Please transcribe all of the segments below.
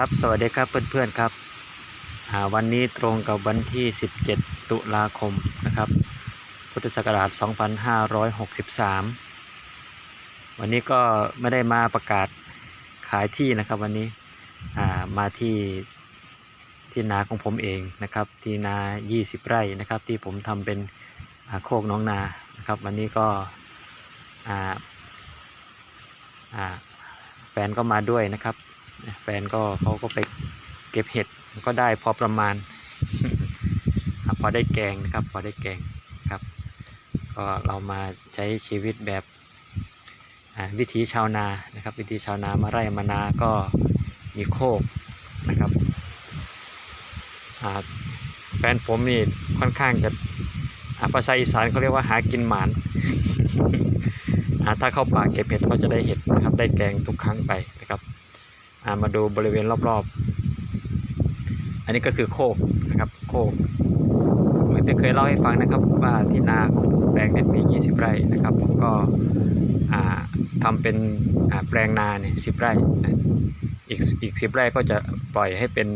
ครับสวัสดีครับเพื่อนๆครับวันนี้ตรงกับวันที่ 17 ตุลาคมนะครับ พุทธศักราช 2563 วันนี้ก็ไม่ได้มาประกาศขายที่นะครับ วันนี้มาที่ที่นาของผมเองนะครับ ที่นา 20 ไร่นะครับ ที่ผมทำเป็นโคกน้องนานะครับ วันนี้ก็แฟนก็มาด้วยนะครับ แฟนก็เขาก็ไปเก็บเห็ดก็ได้พอประมาณ พอได้แกงนะครับ พอได้แกงครับ ก็เรามาใช้ชีวิตแบบวิถีชาวนานะครับ วิถีชาวนามาไร่มานาก็มีโคกนะครับแฟนผมนี่ค่อนข้างจะภาษาอีสานเขาเรียกว่าหากินหมานถ้าเข้าป่าเก็บเห็ดก็จะได้เห็ดนะครับได้แกงทุกครั้งไป มาดูบริเวณรอบๆ อันนี้ก็คือโคกนะครับโคกเหมือนที่เคยเล่าให้ฟังนะครับว่าที่นาของผมแปลงเนี่ยมี 20 ไร่นะครับผมก็อ่าทำเป็นแปลงนาเนี่ยสิไร่อีกอีกสิไร่ก็จะปล่อยให้เป็น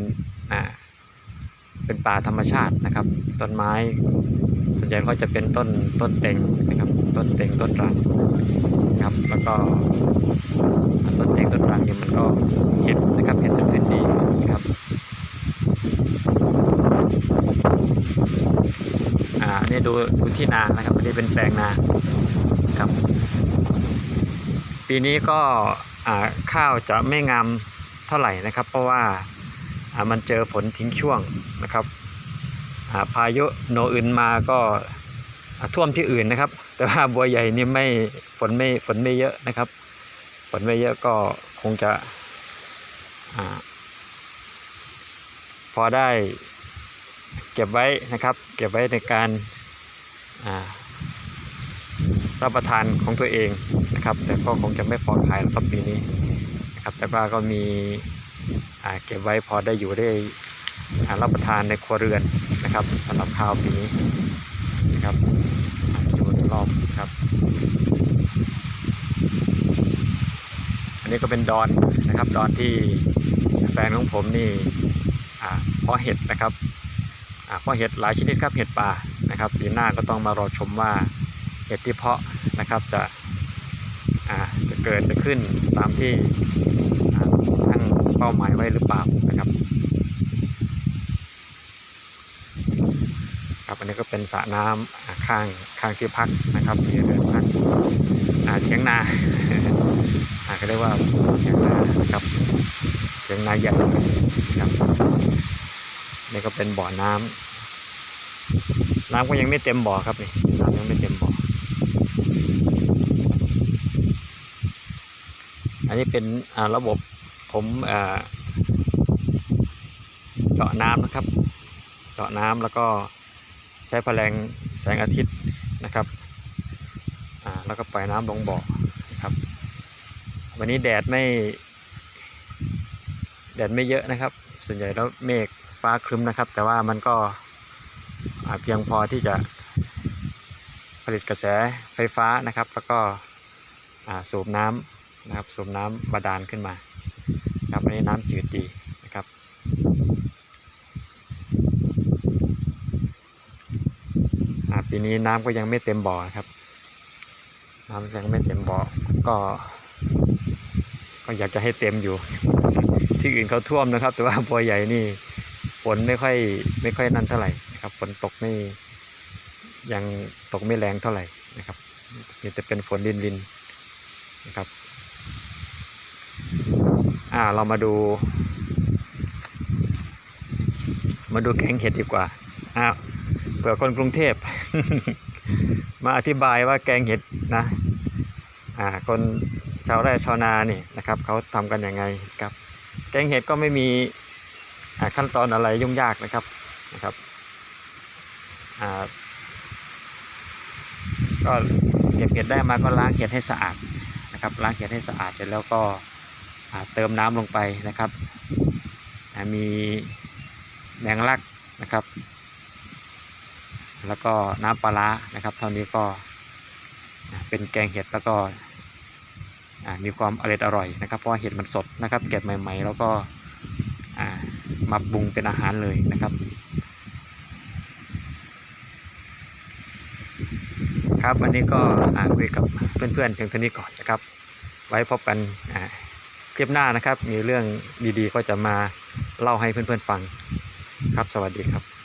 เป็นป่าธรรมชาตินะครับ ต้นไม้ส่วนใหญ่ก็จะเป็นต้นต้นเต็งนะครับต้นเต็งต้นรัง นะครับ แล้วก็ต้นแตงต้นรังเนี่ยมันก็เห็ดนะครับเห็ดจะขึ้นดีนะครับอ่าเนี่ยดูดูที่นานะครับอันนี้เป็นแปลงนาครับ ปีนี้ก็อ่าข้าวจะไม่งามเท่าไหร่นะครับ เพราะว่าอ่ามันเจอฝนทิ้งช่วงนะครับอ่าพายุโนอื่นมาก็ท่วมที่อื่นนะครับ แต่ว่าบัวใหญ่นี่ไม่ฝนไม่ฝนไม่เยอะนะครับผลไม่เยอะก็คงจะอพอได้เก็บไว้นะครับ เก็บไว้ในการรับประทานของตัวเองนะครับ แต่ก็คงจะไม่พอขายครับปีนี้นะครับ แต่ว่าก็มีเก็บไว้พอได้อยู่ได้รับประทานในครัวเรือนนะครับสำหรับข้าวปีนี้นะครับ ดูรอบครับ อันนี้ก็เป็นดอนนะครับ ดอนที่แฟนของผมนี่เพาะเห็ดนะครับเพาะเห็ดหลายชนิดครับเห็ดป่านะครับปีหน้าก็ต้องมารอชมว่าเห็ดที่เพาะนะครับจะจะเกิดจะขึ้นตามที่ตั้งเป้าหมายไว้หรือเปล่านะครับ ครับอันนี้ก็เป็นสระน้ำอ่าข้างข้างที่พักนะครับมีเรือนพักเถียงนาอ่าก็เรียกว่าเถียงนานะครับเถียงนาใหญ่ครับนี่ก็เป็นบ่อน้ำน้ำก็ยังไม่เต็มบ่อครับนี่น้ำยังไม่เต็มบ่ออันนี้เป็นระบบผมเจาะน้ำนะครับ เจาะน้ำแล้วก็ ใช้พลังแสงอาทิตย์นะครับแล้วก็ปล่อยน้ำลงบ่อครับ วันนี้แดดไม่ แดดไม่เยอะนะครับ ส่วนใหญ่แล้วเมฆฟ้าครึ้มนะครับ แต่ว่ามันก็เพียงพอที่จะผลิตกระแสไฟฟ้านะครับ แล้วก็สูบน้ำนะครับ สูบน้ำบาดาลขึ้นมา ครับวันนี้น้ำจืดดีนะครับ อ่า ปีนี้น้ำก็ยังไม่เต็มบ่อครับ น้ำยังไม่เต็มบ่อก็ ก็อยากจะให้เต็มอยู่ ที่อื่นเขาท่วมนะครับ แต่ว่าบัวใหญ่นี่ฝนไม่ค่อยไม่ค่อยนั่นเท่าไหร่นะครับฝนตกไม่ยังตกไม่แรงเท่าไหร่นะครับมีแต่เป็นฝนรินรินนะครับอ่าเรามาดู มาดูแกงเห็ดดีกว่าอ้าว เผื่อคนกรุงเทพ มาอธิบายว่าแกงเห็ดนะอ่าคนชาวไร่ชาวนานี่นะครับเขาทำกันยังไงครับ แกงเห็ดก็ไม่มีขั้นตอนอะไรยุ่งยากนะครับนะครับอ่าก็เก็บเห็ดได้มาก็ล้างเห็ดให้สะอาดนะครับล้างเห็ดให้สะอาดเสร็จแล้วก็เติมน้ำลงไปนะครับ มีแมงลักนะครับ แล้วก็น้ำปลาร้านะครับ เท่านี้ก็เป็นแกงเห็ดแล้วก็มีความอร่อยอร่อยนะครับเพราะเห็ดมันสดนะครับเก็บใหม่ ๆ แล้วก็มาปรุงเป็นอาหารเลยนะครับ ครับวันนี้ก็คุยกับเพื่อนๆเพียงเท่านี้ก่อนนะครับ ไว้พบกันคลิปหน้านะครับ มีเรื่องดีๆก็จะมาเล่าให้เพื่อนๆฟังครับสวัสดีครับ